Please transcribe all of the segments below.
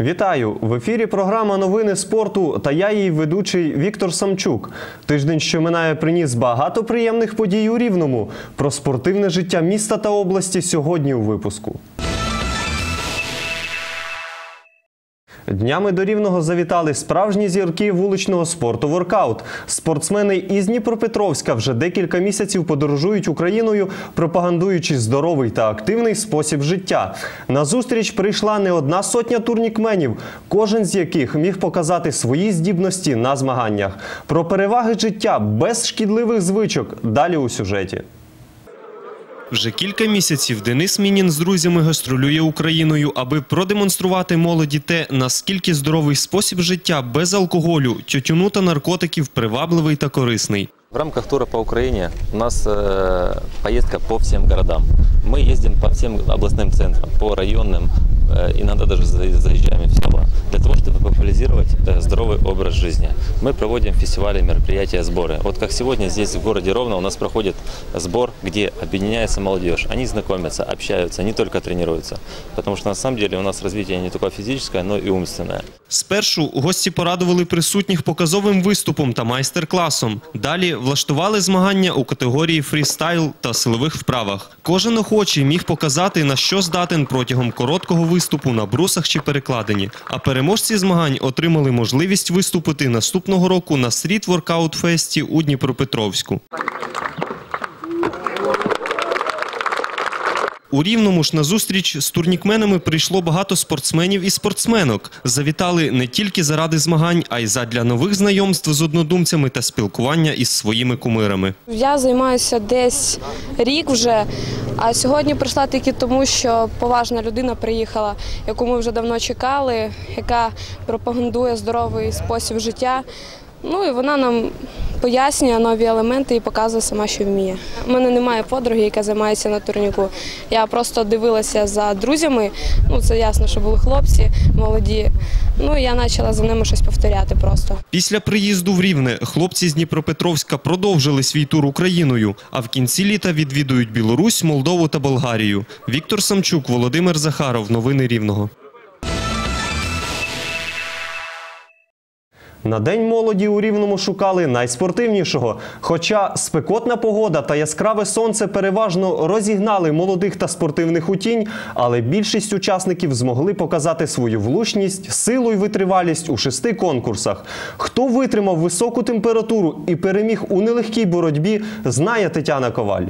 Вітаю! В ефірі програма Новини спорту та я її ведучий Віктор Самчук. Тиждень, що минає, приніс багато приємних подій у Рівному. Про спортивне життя міста та області сьогодні у випуску. Днями до Рівного завітали справжні зірки вуличного спорту воркаут. Спортсмени із Дніпропетровська вже декілька місяців подорожують Україною, пропагандуючи здоровий та активний спосіб життя. На зустріч прийшла не одна сотня турнікменів, кожен з яких міг показати свої здібності на змаганнях. Про переваги життя без шкідливих звичок далі у сюжеті. Вже кілька місяців Денис Мінін з друзями гастролює Україною, аби продемонструвати молоді те, наскільки здоровий спосіб життя без алкоголю, тютюну та наркотиків привабливий та корисний. В рамках тура по Украине у нас э, поездка по всем городам. Мы ездим по всем областным центрам, по районным, э, Иногда даже за- заезжаем в села, для того, чтобы популяризировать э, здоровый образ жизни. Мы проводим фестивали, мероприятия, сборы. Вот как сегодня здесь в городе Ровно у нас проходит сбор, где объединяется молодежь. Они знакомятся, общаются, не только тренируются. Потому что на самом деле у нас развитие не только физическое, но и умственное. Спершу гості порадували присутніх показовим виступом та майстер-класом. Далі влаштували змагання у категорії фрістайл та силових вправах. Кожен охочий міг показати, на що здатен протягом короткого виступу на брусах чи перекладині. А переможці змагань отримали можливість виступити наступного року на стріт воркаут фесті у Дніпропетровську. У Рівному ж на зустріч з турнікменами прийшло багато спортсменів і спортсменок. Завітали не тільки заради змагань, а й задля нових знайомств з однодумцями та спілкування із своїми кумирами. Я займаюся десь рік вже, а сьогодні прийшла тільки тому, що поважна людина приїхала, яку ми вже давно чекали, яка пропагандує здоровий спосіб життя. Ну і вона нам пояснює нові елементи і показує сама, що вміє. У мене немає подруги, яка займається на турніку. Я просто дивилася за друзями. Ну це ясно, що були хлопці молоді. Ну я почала за ними щось повторяти просто. Після приїзду в Рівне хлопці з Дніпропетровська продовжили свій тур Україною, а в кінці літа відвідують Білорусь, Молдову та Болгарію. Віктор Самчук, Володимир Захаров. Новини Рівного. На День молоді у Рівному шукали найспортивнішого. Хоча спекотна погода та яскраве сонце переважно розігнали молодих та спортивних у тінь, але більшість учасників змогли показати свою влучність, силу й витривалість у шести конкурсах. Хто витримав високу температуру і переміг у нелегкій боротьбі, знає Тетяна Коваль.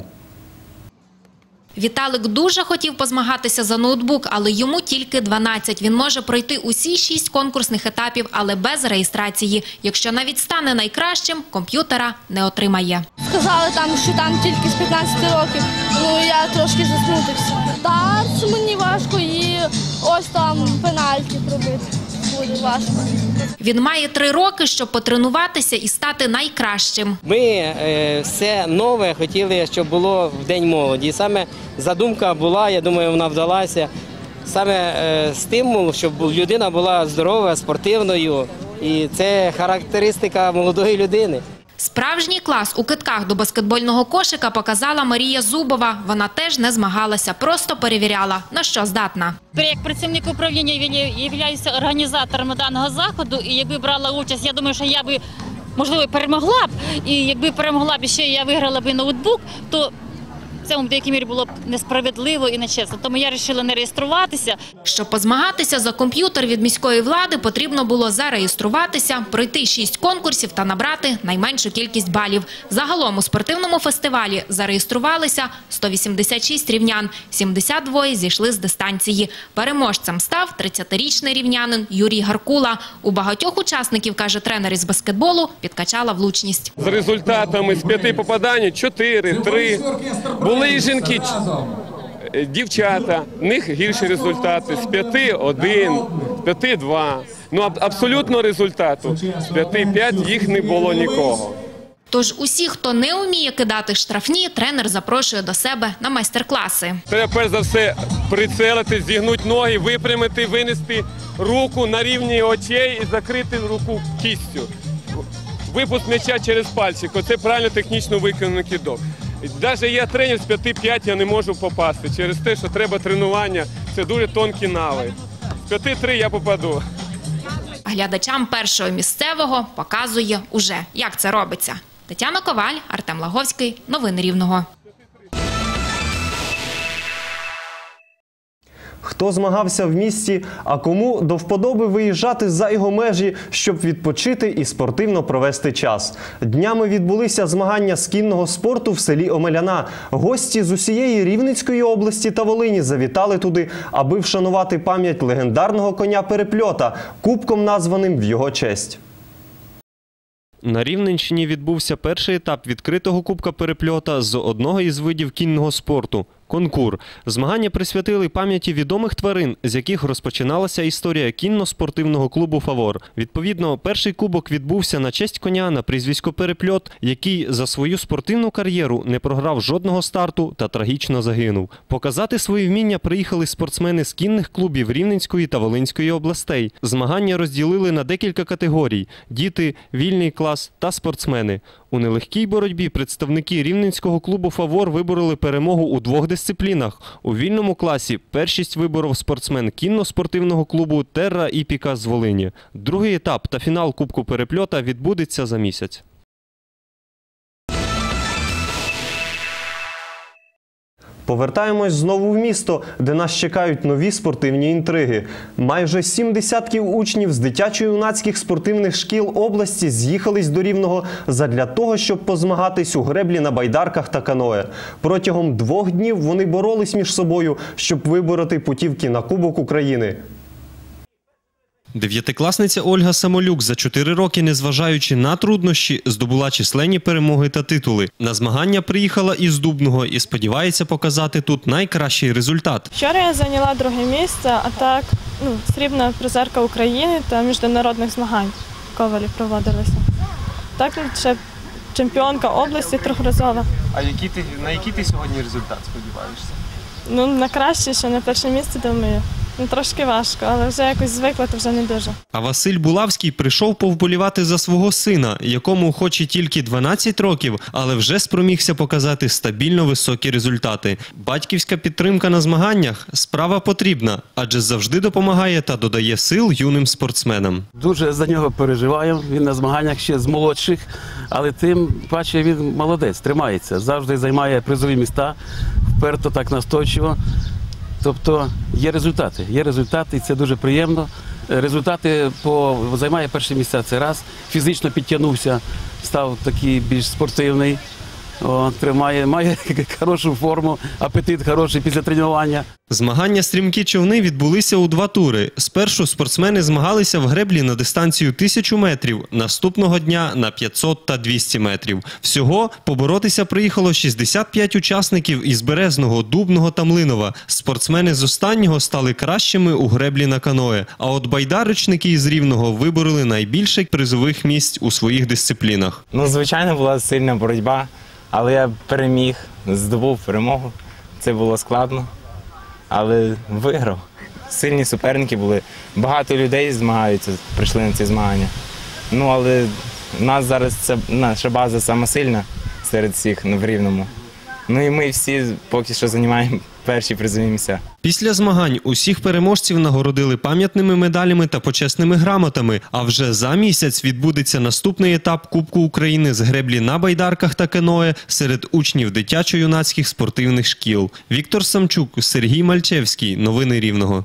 Віталик дуже хотів позмагатися за ноутбук, але йому тільки 12. Він може пройти усі шість конкурсних етапів, але без реєстрації. Якщо навіть стане найкращим, комп'ютера не отримає. Сказали там, що там тільки з 15 років. Ну я трошки засмутився. Дарц мені важко і ось там пенальті пробити. Буде важко. Він має три роки, щоб потренуватися і стати найкращим. Ми е, все нове хотіли, щоб було в День молоді. І саме задумка була, я думаю, вона вдалася. Саме е, стимул, щоб людина була здорова, спортивною. І це характеристика молодої людини. Справжній клас у китках до баскетбольного кошика показала Марія Зубова. Вона теж не змагалася, просто перевіряла, на що здатна. Як працівник управління являюся організатором даного заходу, і якби брала участь, я думаю, що я би можливо перемогла б. І якби перемогла б ще я виграла б ноутбук, то це в деякій мірі було б несправедливо і нечесно. Тому я вирішила не реєструватися. Щоб позмагатися за комп'ютер від міської влади, потрібно було зареєструватися, пройти шість конкурсів та набрати найменшу кількість балів. Загалом у спортивному фестивалі зареєструвалися 186 рівнян, 72 зійшли з дистанції. Переможцем став 30-річний рівнянин Юрій Гаркула. У багатьох учасників, каже тренер із баскетболу, підкачала влучність. з результатами з п'яти попадань 4, 3. Були жінки, дівчата, в них гірші результати. З п'яти один, з п'яти два. Ну аб- абсолютно результату. З п'яти п'ять їх не було нікого. Тож усі, хто не вміє кидати штрафні, тренер запрошує до себе на майстер-класи. Треба перш за все прицелити, зігнути ноги, випрямити, винести руку на рівні очей і закрити руку кістю. Випуск м'яча через пальчик. Оце правильно технічно виконаний кидок. Навіть я тренер з 5-5 я не можу попасти через те, що треба тренування. Це дуже тонкі нави. З п'яти три я попаду. Глядачам першого місцевого показує уже, як це робиться. Тетяна Коваль, Артем Лаговський. Новини Рівного. Хто змагався в місті, а кому до вподоби виїжджати за його межі, щоб відпочити і спортивно провести час. Днями відбулися змагання з кінного спорту в селі Омеляна. Гості з усієї Рівненської області та Волині завітали туди, аби вшанувати пам'ять легендарного коня перепльота, кубком названим в його честь. На Рівненщині відбувся перший етап відкритого кубка перепльота з одного із видів кінного спорту конкур. Змагання присвятили пам'яті відомих тварин, з яких розпочиналася історія кінно-спортивного клубу Фавор. Відповідно, перший кубок відбувся на честь коня на прізвисько Перепльот, який за свою спортивну кар'єру не програв жодного старту та трагічно загинув. Показати свої вміння приїхали спортсмени з кінних клубів Рівненської та Волинської областей. Змагання розділили на декілька категорій: діти, вільний клас та спортсмени. У нелегкій боротьбі представники рівненського клубу Фавор вибороли перемогу у двох дисциплінах. У вільному класі першість виборов спортсмен кінно-спортивного клубу Терра і Піка з Волині. Другий етап та фінал Кубку перепльота відбудеться за місяць. Повертаємось знову в місто, де нас чекають нові спортивні інтриги. Майже сім десятків учнів з дитячо-юнацьких спортивних шкіл області з'їхались до Рівного задля того, щоб позмагатись у греблі на байдарках та каное. Протягом двох днів вони боролись між собою, щоб вибороти путівки на Кубок України. Дев'ятикласниця Ольга Самолюк за чотири роки, незважаючи на труднощі, здобула численні перемоги та титули. На змагання приїхала із Дубного і сподівається показати тут найкращий результат. Вчора я зайняла друге місце, а так ну, срібна призерка України та міжнародних змагань Ковалі проводилися. Так ну, ще чемпіонка області трьохразова. А який ти на який ти сьогодні результат сподіваєшся? Ну, на краще, ще на перше місце, думаю. Ну, трошки важко, але вже якось звикла, то вже не дуже. А Василь Булавський прийшов повболівати за свого сина, якому хоч і тільки 12 років, але вже спромігся показати стабільно високі результати. Батьківська підтримка на змаганнях справа потрібна, адже завжди допомагає та додає сил юним спортсменам. Дуже за нього переживаю. Він на змаганнях ще з молодших, але тим паче він молодець, тримається, завжди займає призові міста, вперто так настойчиво. Тобто є результати. Є результати, і це дуже приємно. Результати по займає перше місце це раз. Фізично підтягнувся, став такий більш спортивний. О, тримає, має хорошу форму, апетит хороший після тренування. Змагання стрімкі човни відбулися у два тури. Спершу спортсмени змагалися в греблі на дистанцію 1000 метрів, наступного дня на 500 та 200 метрів. Всього поборотися приїхало 65 учасників із Березного, Дубного та Млинова. Спортсмени з останнього стали кращими у греблі на каное. А от байдарочники із Рівного вибороли найбільше призових місць у своїх дисциплінах. Ну, звичайно, була сильна боротьба, але я переміг, здобув перемогу. Це було складно, але виграв. Сильні суперники були. Багато людей змагаються, прийшли на ці змагання. Ну, але в нас зараз це наша база сама сильна серед всіх в рівному. Ну і ми всі поки що займаємо перші призові. Після змагань усіх переможців нагородили пам'ятними медалями та почесними грамотами. А вже за місяць відбудеться наступний етап Кубку України з греблі на байдарках та каное серед учнів дитячо-юнацьких спортивних шкіл. Віктор Самчук, Сергій Мальчевський. Новини Рівного.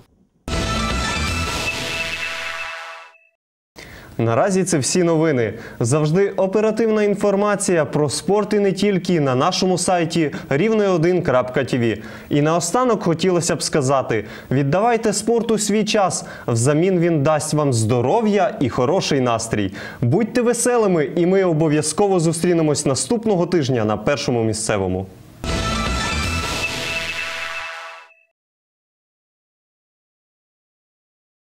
Наразі це всі новини. Завжди оперативна інформація про спорт і не тільки на нашому сайті рівне1.tv. І наостанок хотілося б сказати: віддавайте спорту свій час. Взамін він дасть вам здоров'я і хороший настрій. Будьте веселими, і ми обов'язково зустрінемось наступного тижня на першому місцевому.